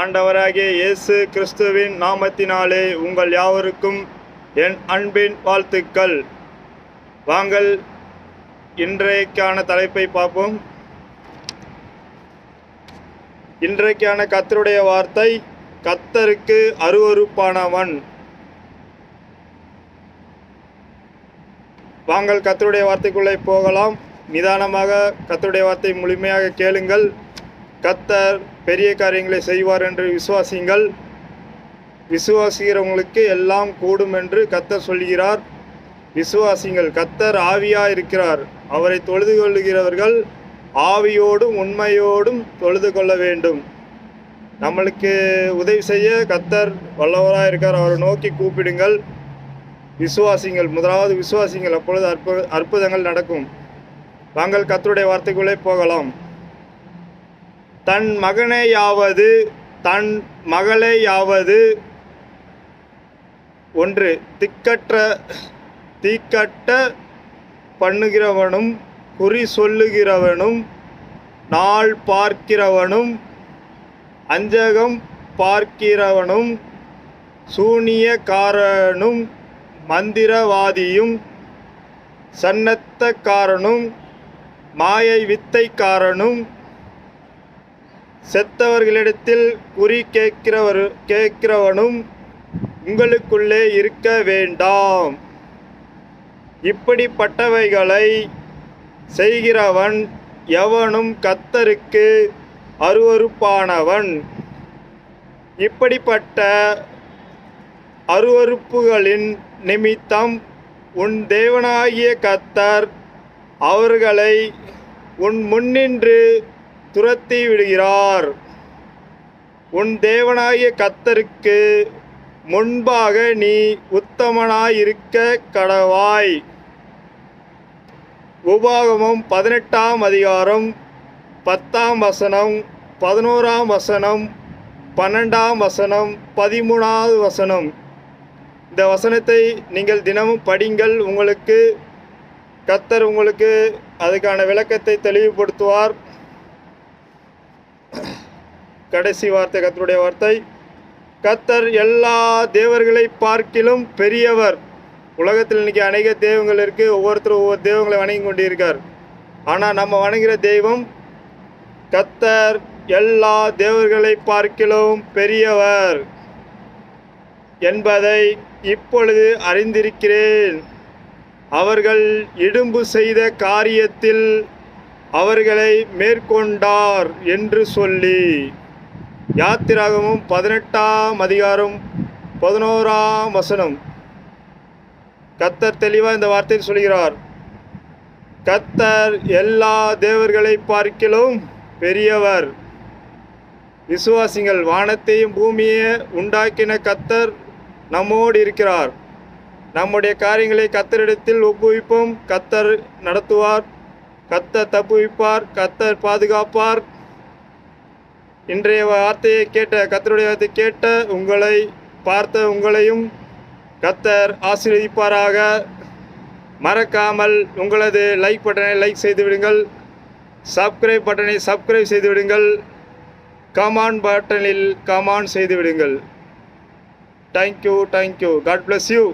ஆண்டவராகிய இயேசு கிறிஸ்துவின் நாமத்தினாலே உங்கள் யாவருக்கும் என் அன்பின் வாழ்த்துக்கள். வாங்கள் இன்றைக்கான தலைப்பை பார்ப்போம். இன்றைக்கான கத்தருடைய வார்த்தை கத்தருக்கு அருவருப்பானவன். வாங்கள் கத்தருடைய வார்த்தைக்குள்ளே போகலாம். நிதானமாக கத்தருடைய வார்த்தை முழுமையாக கேளுங்கள். கத்தர் பெரிய காரியங்களை செய்வார் என்று விசுவாசிங்கள் விசுவாசிக்கிறவங்களுக்கு எல்லாம் கூடும் என்று கத்தர் சொல்கிறார். விசுவாசிங்கள் கத்தர் ஆவியா இருக்கிறார் அவரை தொழுது கொள்ளுகிறவர்கள் ஆவியோடும் உண்மையோடும் தொழுது கொள்ள வேண்டும். நம்மளுக்கு உதவி செய்ய கத்தர் வல்லவராக இருக்கார். அவரை நோக்கி கூப்பிடுங்கள். விசுவாசிங்கள் முதலாவது விசுவாசிங்கள் அப்பொழுது அற்பு அற்புதங்கள் நடக்கும். வாங்கள் கத்தருடைய வார்த்தைக்குள்ளே போகலாம். தன் மகனையாவது தன் மகளையாவது ஒன்று திக்கற்ற தீக்கட்ட பண்ணுகிறவனும் குறி சொல்லுகிறவனும் நாள் பார்க்கிறவனும் அஞ்சகம் பார்க்கிறவனும் சூனியக்காரனும் மந்திரவாதியும் சன்னத்தக்காரனும் மாயை வித்தைக்காரனும் செத்தவர்களிடத்தில் குறி கேட்கிறவர் கேட்கிறவனும் உங்களுக்குள்ளே இருக்க வேண்டாம். இப்படிப்பட்டவைகளை செய்கிறவன் எவனும் கத்தருக்கு அருவருப்பானவன். இப்படிப்பட்ட அருவருப்புகளின் நிமித்தம் உன் தேவனாகிய கத்தர் அவர்களை உன் முன்னின்று துரத்தி விடுகிறார். உன் தேவனாகிய கத்தருக்கு முன்பாக நீ உத்தமனாயிருக்க கடவாய். உபாகமம் பதினெட்டாம் அதிகாரம் பத்தாம் வசனம் பதினோராம் வசனம் பன்னெண்டாம் வசனம் பதிமூணாவது வசனம். இந்த வசனத்தை நீங்கள் தினமும் படிங்கள். உங்களுக்கு கத்தர் உங்களுக்கு அதுக்கான விளக்கத்தை தெளிவுபடுத்துவார். கடைசி வார்த்தை கத்தருடைய வார்த்தை. கத்தர் எல்லா தேவர்களை பார்க்கிலும் பெரியவர். உலகத்தில் இன்றைக்கி அநேக தெய்வங்கள் இருக்குது ஒவ்வொருத்தரும் ஒவ்வொரு தெய்வங்களை வணங்கி கொண்டிருக்கார். ஆனால் நம்ம வணங்குகிற தெய்வம் கத்தர் எல்லா தேவர்களை பார்க்கிலும் பெரியவர் என்பதை இப்பொழுது அறிந்திருக்கிறேன். அவர்கள் இடும்பு செய்த காரியத்தில் அவர்களை மேற்கொண்டார் என்று சொல்லி. யாத்திராகமும் பதினெட்டாம் அதிகாரம் பதினோராம் வசனம். கத்தர் தெளிவாக இந்த வார்த்தையில் சொல்கிறார். கத்தர் எல்லா தேவர்களை பார்க்கிலும் பெரியவர். விசுவாசிகள் வானத்தையும் பூமியை உண்டாக்கின கத்தர் நம்மோடு இருக்கிறார். நம்முடைய காரியங்களை கத்தரிடத்தில் ஒப்புவிப்போம். கத்தர் நடத்துவார். கத்தர் தப்புவிப்பார். கத்தர் பாதுகாப்பார். இன்றைய வார்த்தையை கேட்ட கத்தருடைய வார்த்தை கேட்ட உங்களை பார்த்த உங்களையும் கத்தர் ஆசீர்வதிப்பாராக. மறக்காமல் உங்களது லைக் பட்டனை லைக் செய்து விடுங்கள். சப்ஸ்கிரைப் பட்டனை சப்ஸ்கிரைப் செய்து விடுங்கள். கமான் பட்டனில் கமான் செய்து விடுங்கள். Thank you thank you God bless you